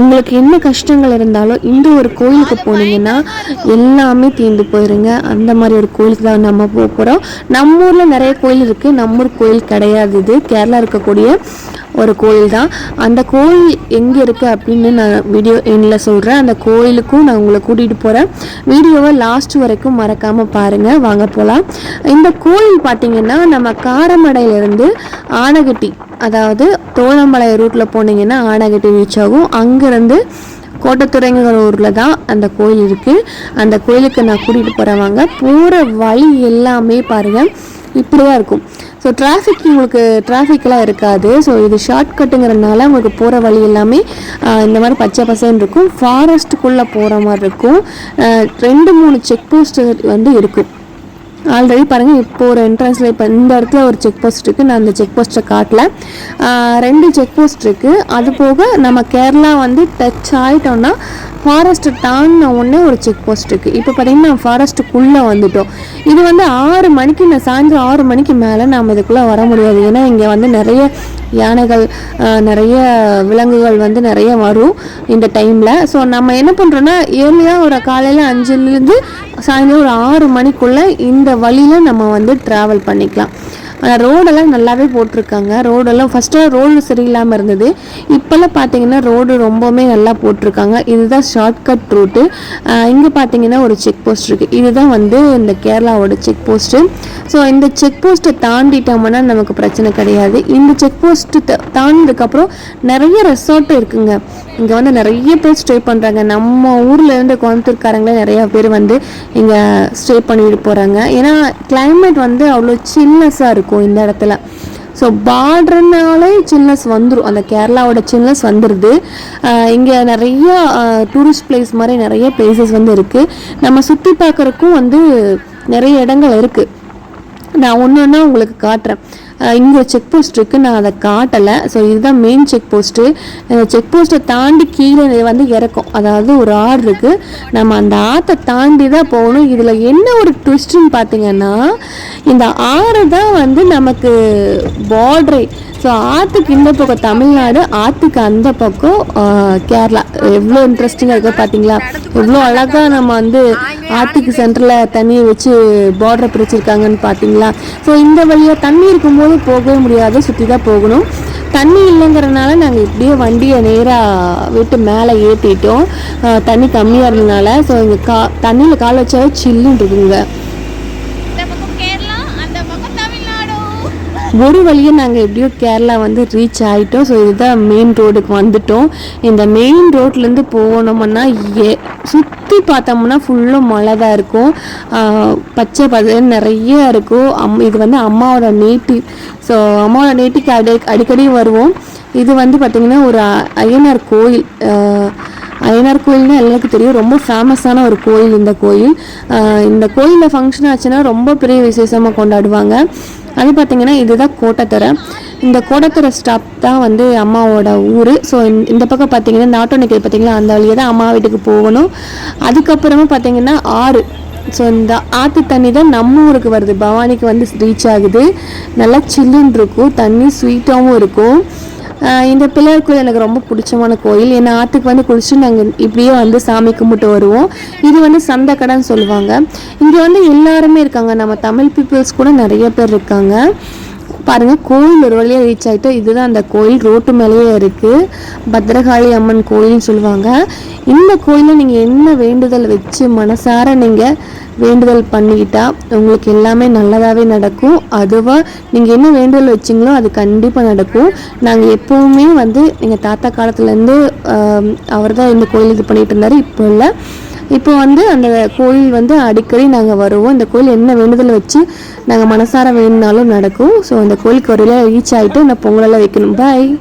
உங்களுக்கு என்ன கஷ்டங்கள் இருந்தாலும் இந்த ஒரு கோயிலுக்கு போனீங்கன்னா எல்லாமே தீர்ந்து போயிருங்க. அந்த மாதிரி ஒரு கோயிலுக்கு தான் நம்ம போக போகிறோம் நம்ம ஊரில் நிறைய கோயில் இருக்குது நம்ம ஊர் கோயில் கிடையாது இது. கேரளா இருக்கக்கூடிய ஒரு கோயில் தான். அந்த கோயில் எங்கே இருக்குது அப்படின்னு நான் வீடியோ எண்ணில் சொல்கிறேன் அந்த கோயிலுக்கும் நான் உங்களை கூட்டிகிட்டு போகிறேன் வீடியோவை லாஸ்ட் வரைக்கும் மறக்காமல் பாருங்கள் வாங்க போகலாம் இந்த கோயில் பார்த்தீங்கன்னா நம்ம காரமடையிலேருந்து ஆனகட்டி அதாவது தோழமலை ரூட்டில் போனீங்கன்னா ஆனகட்டி ரீச் ஆகும். அங்கேருந்து கோட்டத்துறைங்கிற ஊரில் தான் அந்த கோயில் இருக்குது அந்த கோயிலுக்கு நான் கூட்டிகிட்டு போகிறவங்க போகிற வழி எல்லாமே பாருங்கள் இப்படி தான் இருக்கும். ஸோ டிராஃபிக் உங்களுக்கு டிராஃபிக்லாம் இருக்காது. ஸோ இது ஷார்ட்கட்டுங்கிறதுனால உங்களுக்கு போகிற வழி எல்லாமே இந்த மாதிரி பச்சை பசேன்னு இருக்கும். ஃபாரஸ்ட்டுக்குள்ளே போகிற மாதிரி இருக்கும். ரெண்டு மூணு செக் போஸ்ட் வந்து இருக்கும் ஆல்ரெடி பாருங்கள் இப்போ ஒரு என்ட்ரன்ஸில் இப்போ இந்த இடத்துல ஒரு செக் போஸ்ட் இருக்குது நான் அந்த செக் போஸ்ட்டை காட்டல. ரெண்டு செக் போஸ்ட் இருக்குது அது போக நம்ம கேரளா வந்து டச் ஆகிட்டோம்னா ஃபாரஸ்ட்டு தாண்டின உடனே ஒரு செக் போஸ்ட் இருக்குது இப்போ பார்த்தீங்கன்னா ஃபாரஸ்ட்டுக்குள்ளே வந்துட்டோம். இது வந்து ஆறு மணிக்கு நான் சாயந்தரம் ஆறு மணிக்கு மேலே நாம் இதுக்குள்ளே வர முடியாது. ஏன்னா இங்கே வந்து நிறைய யானைகள் நிறைய விலங்குகள் வந்து நிறைய வரும் இந்த டைமில் ஸோ நம்ம என்ன பண்ணுறோன்னா ஏர்லியாக ஒரு காலையில் அஞ்சுலேருந்து சாயந்தரம் ஒரு ஆறு மணிக்குள்ளே இந்த வழியில் நம்ம வந்து ட்ராவல் பண்ணிக்கலாம். ரோடெல்லாம் நல்லாவே போட்டிருக்காங்க. ரோடெல்லாம் ஃபஸ்ட்டு ரோடு சரியில்லாமல் இருந்தது. இப்போல்லாம் பார்த்தீங்கன்னா ரோடு ரொம்பவுமே நல்லா போட்டிருக்காங்க. இதுதான் ஷார்ட்கட் ரூட்டு இங்கே பார்த்தீங்கன்னா ஒரு செக் போஸ்ட் இருக்குது இதுதான் வந்து இந்த கேரளாவோட செக் போஸ்ட்டு ஸோ இந்த செக் போஸ்ட்டை தாண்டிட்டோம்னா நமக்கு பிரச்சனை கிடையாது. இந்த செக் போஸ்ட்டு தாண்டினதுக்கப்புறம் நிறைய ரெசார்ட்டும் இருக்குங்க. இங்கே வந்து நிறைய பேர் ஸ்டே பண்ணுறாங்க நம்ம ஊரில் இருந்து கோயம்புத்தூர்காரங்களே நிறைய பேர் வந்து இங்கே ஸ்டே பண்ணிட்டு போகிறாங்க ஏன்னா கிளைமேட் வந்து அவ்வளோ சில்னஸாக இருக்கும் இந்த இடத்துல. ஸோ பார்டர்னாலே சில்னஸ் வந்துடும் அந்த கேரளாவோட சில்னஸ் வந்துடுது இங்கே நிறைய டூரிஸ்ட் பிளேஸ் மாதிரி நிறைய பிளேசஸ் வந்து இருக்குது நம்ம சுற்றி பார்க்குறக்கும் வந்து நிறைய இடங்கள் இருக்குது நான் ஒன்று ஒன்றா உங்களுக்கு காட்டுறேன். இங்கே செக் போஸ்ட் இருக்குது நான் அதை காட்டலை. ஸோ இதுதான் மெயின் செக் போஸ்ட்டு இந்த செக் போஸ்ட்டை தாண்டி கீழே வந்து இறக்கும். அதாவது ஒரு ஆறு இருக்குது நம்ம அந்த ஆற்றை தாண்டி தான் போகணும். இதில் என்ன ஒரு ட்விஸ்ட்டுன்னு பார்த்தீங்கன்னா இந்த ஆறு தான் வந்து நமக்கு பார்டரை ஸோ ஆற்றுக்கு இந்த பக்கம் தமிழ்நாடு ஆற்றுக்கு அந்த பக்கம் கேரளா. எவ்வளோ இன்ட்ரெஸ்டிங்காக இருக்குது பார்த்தீங்களா எவ்வளோ அழகாக நம்ம வந்து ஆற்றுக்கு சென்டரில் தண்ணியை வச்சு பார்டரை பிரிச்சிருக்காங்கன்னு பார்த்தீங்களா ஸோ இந்த வழியாக தண்ணி இருக்கும்போது போகவே முடியாது சுற்றி தான் போகணும். தண்ணி இல்லைங்கிறனால நாங்கள் இப்படியே வண்டியை நேராக விட்டு மேலே ஏற்றிட்டோம் தண்ணி கம்மியாக இருந்ததுனால ஸோ இங்கே கா தண்ணியில் கால் வச்சாவே சில்லுன்னு இருக்குங்க இந்த பக்கம் கேரளா அந்த பக்கம் தமிழ்நாடு ஒரு வழியை நாங்கள் எப்படியோ கேரளா வந்து ரீச் ஆகிட்டோம் ஸோ இதுதான் மெயின் ரோடுக்கு வந்துட்டோம். இந்த மெயின் ரோட்லேருந்து போனோம்னா ஏ சுற்றி பார்த்தோம்னா ஃபுல்லும் மழை தான் இருக்கும். பச்சை பதன்னு நிறைய இருக்கும். அம் இது வந்து அம்மாவோட நேட்டிவ் ஸோ அம்மாவோட நேட்டிக்கு அடி அடிக்கடி வருவோம். இது வந்து பார்த்திங்கன்னா ஒரு அய்யனார் ஐயனார் கோயில் ஐயனார் கோயில்னா எல்லாருக்கும் தெரியும். ரொம்ப ஃபேமஸான ஒரு கோயில் இந்த கோயில். இந்த கோயிலில் ஃபங்க்ஷன் ஆச்சுன்னா ரொம்ப பெரிய விசேஷமாக கொண்டாடுவாங்க. அது பார்த்தீங்கன்னா இதுதான் கோட்டத்தரை. இந்த கோட்டத்தரை ஸ்டாப் தான் வந்து அம்மாவோட ஊர். ஸோ இந்த பக்கம் பார்த்தீங்கன்னா நாட்டோ நிற்கிறது பார்த்தீங்களா அந்த வழியாக தான் அம்மா வீட்டுக்கு போகணும். அதுக்கப்புறமா பார்த்தீங்கன்னா ஆறு. ஸோ இந்த ஆற்று தண்ணி தான் நம்ம ஊருக்கு வருது. பவானிக்கு வந்து ரீச் ஆகுது. நல்லா சில்லுன்னு இருக்கும். தண்ணி ஸ்வீட்டாகவும் இருக்கும். இந்த பிள்ளையார் கோயில் எனக்கு ரொம்ப பிடிச்சமான கோயில். ஏன்னா ஆற்றுக்கு வந்து குளிச்சு நாங்கள் இப்படியே வந்து சாமி கும்பிட்டு வருவோம். இது வந்து சந்தக்கடைன்னு சொல்லுவாங்க. இங்கே வந்து எல்லாருமே இருக்காங்க. நம்ம தமிழ் பீப்புள்ஸ் கூட நிறைய பேர் இருக்காங்க. பாருங்கள் கோயில் ஒரு வழியாக ரீச் ஆகிட்டு இதுதான் அந்த கோயில் ரோட்டு மேலேயே இருக்குது பத்ரகாளி அம்மன் கோயில்னு சொல்லுவாங்க. இந்த கோயிலில் நீங்கள் என்ன வேண்டுதல் வச்சு மனசார நீங்கள் வேண்டுதல் பண்ணிக்கிட்டா உங்களுக்கு எல்லாமே நல்லதாகவே நடக்கும். அதுவாக நீங்கள் என்ன வேண்டுதல் வச்சிங்களோ அது கண்டிப்பாக நடக்கும். நாங்கள் எப்போவுமே வந்து எங்கள் தாத்தா காலத்துலேருந்து அவர் தான் இந்த கோயில் இது பண்ணிகிட்டு இருந்தார். இப்போ இல்லை. இப்போ வந்து அந்த கோயில் வந்து அடிக்கடி நாங்கள் வருவோம். இந்த கோயில் என்ன வேண்டுதல் வச்சு நாங்கள் மனசார வேணுனாலும் நடக்கும். ஸோ அந்த கோயிலுக்கு ஒரு ரீச் ஆகிட்டு இந்த பொங்கலெல்லாம் வைக்கணும். பாய்